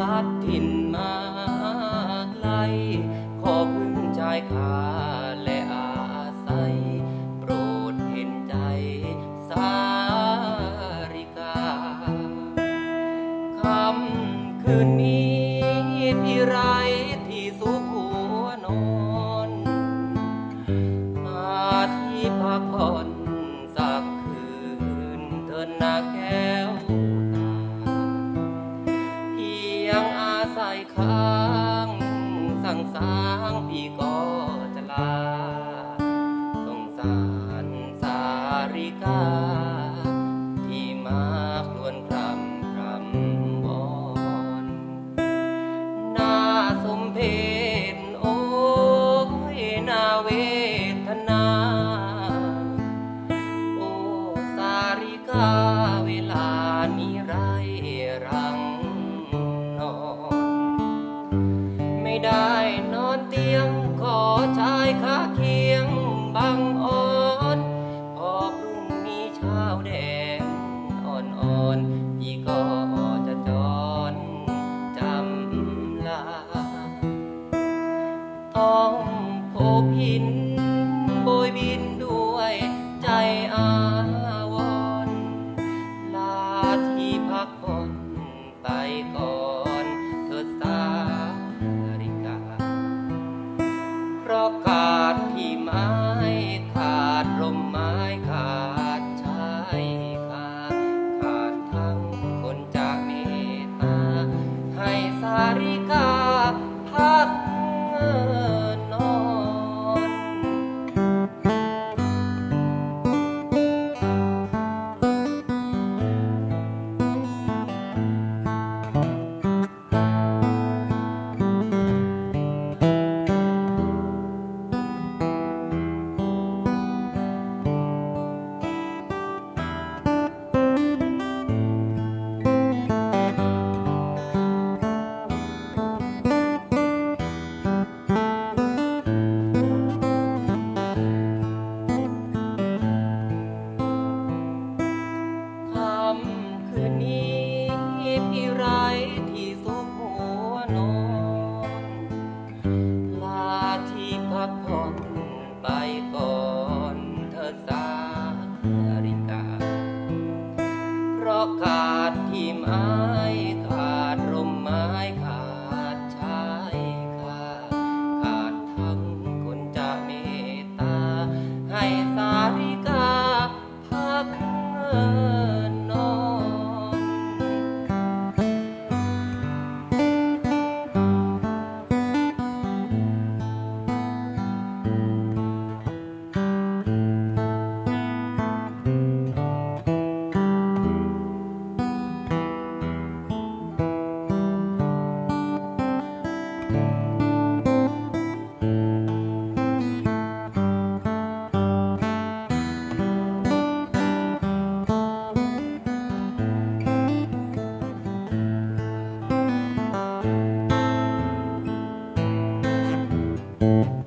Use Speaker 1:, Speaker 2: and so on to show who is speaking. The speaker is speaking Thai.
Speaker 1: ตัดถิ่นมาไกลขอพึ่งใจขาและอาศัย โปรดเห็นใจสาริกาคำคืนนี้ที่ไรที่สุขหัวนอนมาที่พักผ่อนสักคืนเถินนาแก พี่ก็จะลาสงสารสาริกา ที่มาครวนครำครำวอนน่าสมเพชโอ้ยนาเวทนา โอ้สาริกาเวลานี้ไรรังนอน ไม่ได้ ต้องพบหินโบยบินด้วยใจอาวรลาที่พักผ่อนไปก่อนเถิดสาริกา เพราะขาดที่มา อาะขาดที่ไม้าย ค